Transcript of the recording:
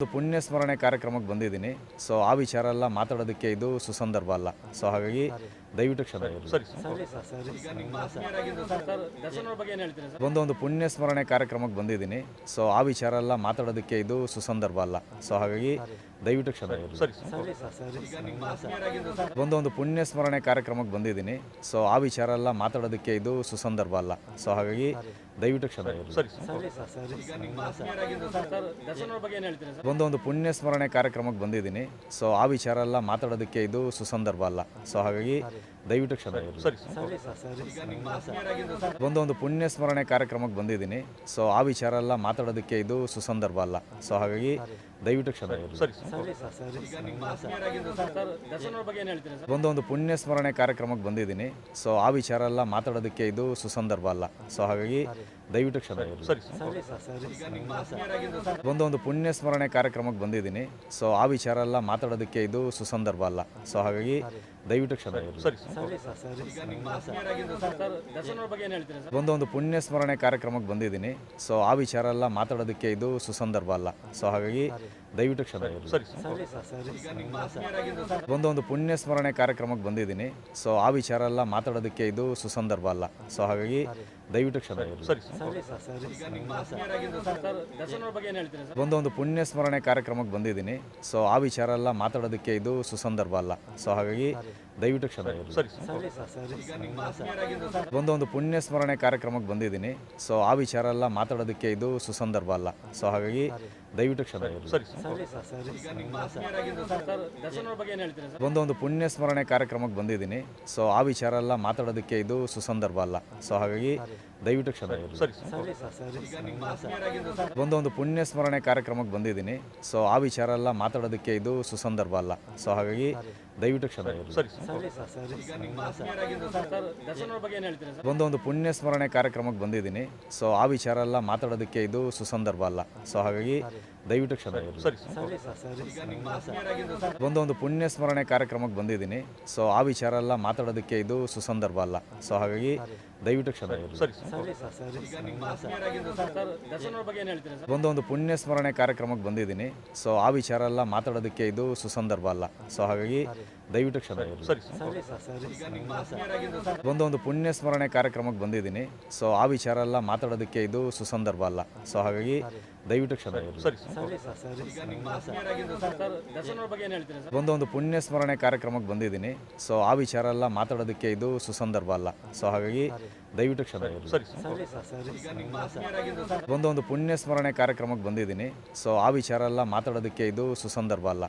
ಒಂದು ಪುಣ್ಯ ಸ್ಮರಣೆ ಕಾರ್ಯಕ್ರಮಕ್ಕೆ ಬಂದಿದ್ದೀನಿ. ಸೊ ಆ ವಿಚಾರ ಎಲ್ಲ ಮಾತಾಡೋದಕ್ಕೆ ಇದು ಸುಸಂದರ್ಭ ಅಲ್ಲ. ಸೊ ಹಾಗಾಗಿ ದಯವಿಟ್ಟು ಕ್ಷಮೆ ಇರಲಿ. ಸರಿ ಸರಿ. ಸರ್ ಸರ್ ದರ್ಶನ್ ಬಗ್ಗೆ ಏನು ಹೇಳ್ತೀರಾ ಸರ್? ಒಂದು ಒಂದು ಪುಣ್ಯ ಸ್ಮರಣೆ ಕಾರ್ಯಕ್ರಮಕ್ಕೆ ಬಂದಿದ್ದೀನಿ. ಸೊ ಆ ವಿಚಾರ ಎಲ್ಲ ಮಾತಾಡೋದಕ್ಕೆ ಇದು ಸುಸಂದರ್ಭ ಅಲ್ಲ. ಸೊ ಹಾಗಾಗಿ ದಯವಿಟ್ಟು ಕ್ಷಮೆ ಇರಲಿ. ಸರಿ ಸರಿ. ಸರ್ ಸರಿ ಒಂದು ಒಂದು ಪುಣ್ಯ ಸ್ಮರಣೆ ಕಾರ್ಯಕ್ರಮಕ್ಕೆ ಬಂದಿದ್ದೀನಿ. ಸೊ ಆ ವಿಚಾರ ಎಲ್ಲ ಮಾತಾಡೋದಕ್ಕೆ ಇದು ಸುಸಂದರ್ಭ ಅಲ್ಲ. ಸೊ ಹಾಗಾಗಿ ದಯವಿಟ್ಟು ಕ್ಷಮೆ ಇರಲಿ. ಸರಿ ಸರಿ. ಸರ್ ಸರ್ ದರ್ಶನ್ ಬಗ್ಗೆ ಏನು ಹೇಳ್ತೀರಾ ಸರ್? ಒಂದು ಒಂದು ಪುಣ್ಯ ಸ್ಮರಣೆ ಕಾರ್ಯಕ್ರಮಕ್ಕೆ ಬಂದಿದ್ದೀನಿ. ಸೊ ಆ ವಿಚಾರ ಎಲ್ಲ ಮಾತಾಡೋದಕ್ಕೆ ಇದು ಸುಸಂದರ್ಭ ಅಲ್ಲ. ಸೊ ಹಾಗಾಗಿ Yeah. ದಯವಿಟ್ಟು ಕ್ಷಮೆ ಇರಲಿ. ಸರಿ ಸರಿ ಸರ್ ಸರಿ. ಒಂದು ಒಂದು ಪುಣ್ಯ ಸ್ಮರಣೆ ಕಾರ್ಯಕ್ರಮಕ್ಕೆ ಬಂದಿದ್ದೀನಿ. ಸೊ ಆ ವಿಚಾರ ಎಲ್ಲ ಮಾತಾಡೋದಕ್ಕೆ ಇದು ಸುಸಂದರ್ಭ ಅಲ್ಲ. ಸೊ ಹಾಗಾಗಿ ದಯವಿಟ್ಟು ಕ್ಷಮೆ ಇರಲಿ. ಸರಿ ಒಂದು ಒಂದು ಪುಣ್ಯ ಸ್ಮರಣೆ ಕಾರ್ಯಕ್ರಮಕ್ಕೆ ಬಂದಿದ್ದೀನಿ. ಸೊ ಆ ವಿಚಾರ ಎಲ್ಲ ಮಾತಾಡೋದಕ್ಕೆ ಇದು ಸುಸಂದರ್ಭ ಅಲ್ಲ. ಸೊ ಹಾಗಾಗಿ ದಯವಿಟ್ಟು ಕ್ಷಮೆ ಇರಲಿ. ಸರಿ ಸರಿ. ಸರ್ ಸರಿ ಒಂದು ಒಂದು ಪುಣ್ಯ ಸ್ಮರಣೆ ಕಾರ್ಯಕ್ರಮಕ್ಕೆ ಬಂದಿದ್ದೀನಿ. ಸೊ ಆ ವಿಚಾರ ಎಲ್ಲ ಮಾತಾಡೋದಕ್ಕೆ ಇದು ಸುಸಂದರ್ಭ ಅಲ್ಲ. ಸೊ ಹಾಗಾಗಿ ದಯವಿಟ್ಟು ಕ್ಷಮೆ ಇರಲಿ. ಸರ್ ಒಂದು ಒಂದು ಪುಣ್ಯ ಸ್ಮರಣೆ ಕಾರ್ಯಕ್ರಮಕ್ಕೆ ಬಂದಿದ್ದೀನಿ. ಸೊ ಆ ವಿಚಾರ ಎಲ್ಲ ಮಾತಾಡೋದಕ್ಕೆ ಇದು ಸುಸಂದರ್ಭ ಅಲ್ಲ. ಸೊ ಹಾಗಾಗಿ ದಯವಿಟ್ಟು ಕ್ಷಮೆ ಒಂದೊಂದು ಒಂದು ಪುಣ್ಯ ಸ್ಮರಣೆ ಕಾರ್ಯಕ್ರಮಕ್ಕೆ ಬಂದಿದ್ದೀನಿ. ಸೊ ಆ ವಿಚಾರ ಎಲ್ಲ ಮಾತಾಡೋದಕ್ಕೆ ಇದು ಸುಸಂದರ್ಭ ಅಲ್ಲ. ಸೊ ಹಾಗಾಗಿ ದಯವಿಟ್ಟು ಕ್ಷಮೆ ಒಂದೊಂದು ಸರಿ ಸರಿ. ಸರ್ ಸರಿ ಸರ್ ದರ್ಶನ್ ಬಗ್ಗೆ ಏನು ಹೇಳ್ತೀರಾ ಸರ್? ಒಂದು ಒಂದು ಪುಣ್ಯ ಸ್ಮರಣೆ ಕಾರ್ಯಕ್ರಮಕ್ಕೆ ಬಂದಿದ್ದೀನಿ. ಸೊ ಆ ವಿಚಾರ ಎಲ್ಲ ಮಾತಾಡೋದಕ್ಕೆ ಇದು ಸುಸಂದರ್ಭ ಅಲ್ಲ. ಸೊ ಹಾಗಾಗಿ ದಯವಿಟ್ಟು ಕ್ಷಮೆ ಒಂದೊಂದು ಸರಿ ಸರಿ. ಸರ್ ಸರಿ ಒಂದು ಒಂದು ಪುಣ್ಯ ಸ್ಮರಣೆ ಕಾರ್ಯಕ್ರಮಕ್ಕೆ ಬಂದಿದ್ದೀನಿ. ಸೊ ಆ ವಿಚಾರ ಎಲ್ಲ ಮಾತಾಡೋದಕ್ಕೆ ಇದು ಸುಸಂದರ್ಭ ಅಲ್ಲ. ಸೊ ಹಾಗಾಗಿ ದಯವಿಟ್ಟು ಕ್ಷಮೆ ಸರಿ ಸರಿ ಸರ್. ಸರ್ ದರ್ಶನ್ ಬಗ್ಗೆ ಏನು ಹೇಳ್ತೀರಾ ಸರ್? ಒಂದು ಒಂದು ಪುಣ್ಯ ಸ್ಮರಣೆ ಕಾರ್ಯಕ್ರಮಕ್ಕೆ ಬಂದಿದ್ದೀನಿ. ಸೊ ಆ ವಿಚಾರ ಎಲ್ಲ ಮಾತಾಡೋದಕ್ಕೆ ಇದು ಸುಸಂದರ್ಭ ಅಲ್ಲ. ಸೊ ಹಾಗಾಗಿ ದಯವಿಟ್ಟು ಕ್ಷಮೆ ಇರಲಿ. ಸರಿ ಸರಿ. ಸರ್ ಸರಿ ಒಂದು ಒಂದು ಪುಣ್ಯ ಸ್ಮರಣೆ ಕಾರ್ಯಕ್ರಮಕ್ಕೆ ಬಂದಿದ್ದೀನಿ. ಸೊ ಆ ವಿಚಾರ ಎಲ್ಲ ಮಾತಾಡೋದಕ್ಕೆ ಇದು ಸುಸಂದರ್ಭ ಅಲ್ಲ. ಸೊ ಹಾಗಾಗಿ ದಯವಿಟ್ಟು ಕ್ಷಮೆ ಒಂದು ಒಂದು ಪುಣ್ಯ ಸ್ಮರಣೆ ಕಾರ್ಯಕ್ರಮಕ್ಕೆ ಬಂದಿದ್ದೀನಿ. ಸೊ ಆ ವಿಚಾರ ಎಲ್ಲ ಮಾತಾಡೋದಕ್ಕೆ ಇದು ಸುಸಂದರ್ಭ ಅಲ್ಲ. ಸೊ ಹಾಗಾಗಿ ದಯವಿಟ್ಟು ಕ್ಷಮೆ ಇರಲಿ. ಸರಿ ಸರಿ. ಸರ್ ಸರಿ ಒಂದು ಒಂದು ಪುಣ್ಯ ಸ್ಮರಣೆ ಕಾರ್ಯಕ್ರಮಕ್ಕೆ ಬಂದಿದ್ದೀನಿ. ಸೊ ಆ ವಿಚಾರ ಎಲ್ಲ ಮಾತಾಡೋದಕ್ಕೆ ಇದು ಸುಸಂದರ್ಭ ಅಲ್ಲ. ಸೊ ಹಾಗಾಗಿ ದಯವಿಟ್ಟು ಕ್ಷಮೆ ಇರಲಿ. ಸರಿ ಸರಿ. ಸರ್ ಸರ್ ದರ್ಶನ್ ಅವ್ರ ಬಗ್ಗೆ ಏನು ಹೇಳ್ತೀರಾ ಸರ್? ಒಂದು ಒಂದು ಪುಣ್ಯ ಸ್ಮರಣೆ ಕಾರ್ಯಕ್ರಮಕ್ಕೆ ಬಂದಿದ್ದೀನಿ. ಸೊ ಆ ವಿಚಾರ ಎಲ್ಲ ಮಾತಾಡೋದಕ್ಕೆ ಇದು ಸುಸಂದರ್ಭ ಅಲ್ಲ. ಸೊ ಹಾಗಾಗಿ ದಯವಿಟ್ಟು ಕ್ಷಮೆ ಇರಲಿ. ಸರಿ ಸರಿ. ಸರ್ ಸರಿ ಒಂದು ಒಂದು ಪುಣ್ಯ ಸ್ಮರಣೆ ಕಾರ್ಯಕ್ರಮಕ್ಕೆ ಬಂದಿದ್ದೀನಿ. ಸೊ ಆ ವಿಚಾರ ಎಲ್ಲ ಮಾತಾಡೋದಕ್ಕೆ ಇದು ಸುಸಂದರ್ಭ ಅಲ್ಲ. ಸೊ ಹಾಗಾಗಿ ದಯವಿಟ್ಟು ಕ್ಷಮೆ ಇರಲಿ. ಸರಿ ಸರಿ. ಸರ್ ಸರ್ ದರ್ಶನ್ ಬಗ್ಗೆ ಏನು ಹೇಳ್ತೀರಾ ಸರ್? ಒಂದು ಒಂದು ಪುಣ್ಯ ಸ್ಮರಣೆ ಕಾರ್ಯಕ್ರಮಕ್ಕೆ ಬಂದಿದ್ದೀನಿ. ಸೊ ಆ ವಿಚಾರ ಎಲ್ಲ ಮಾತಾಡೋದಕ್ಕೆ ಇದು ಸುಸಂದರ್ಭ ಅಲ್ಲ. ಸೊ ಹಾಗಾಗಿ ದಯವಿಟ್ಟು ಕ್ಷಮೆ ಇರಲಿ. ಸರಿ ಸರಿ. ಸರ್ ಸರಿ ಒಂದು ಒಂದು ಪುಣ್ಯ ಸ್ಮರಣೆ ಕಾರ್ಯಕ್ರಮಕ್ಕೆ ಬಂದಿದ್ದೀನಿ. ಸೊ ಆ ವಿಚಾರ ಎಲ್ಲ ಮಾತಾಡೋದಕ್ಕೆ ಇದು ಸುಸಂದರ್ಭ ಅಲ್ಲ.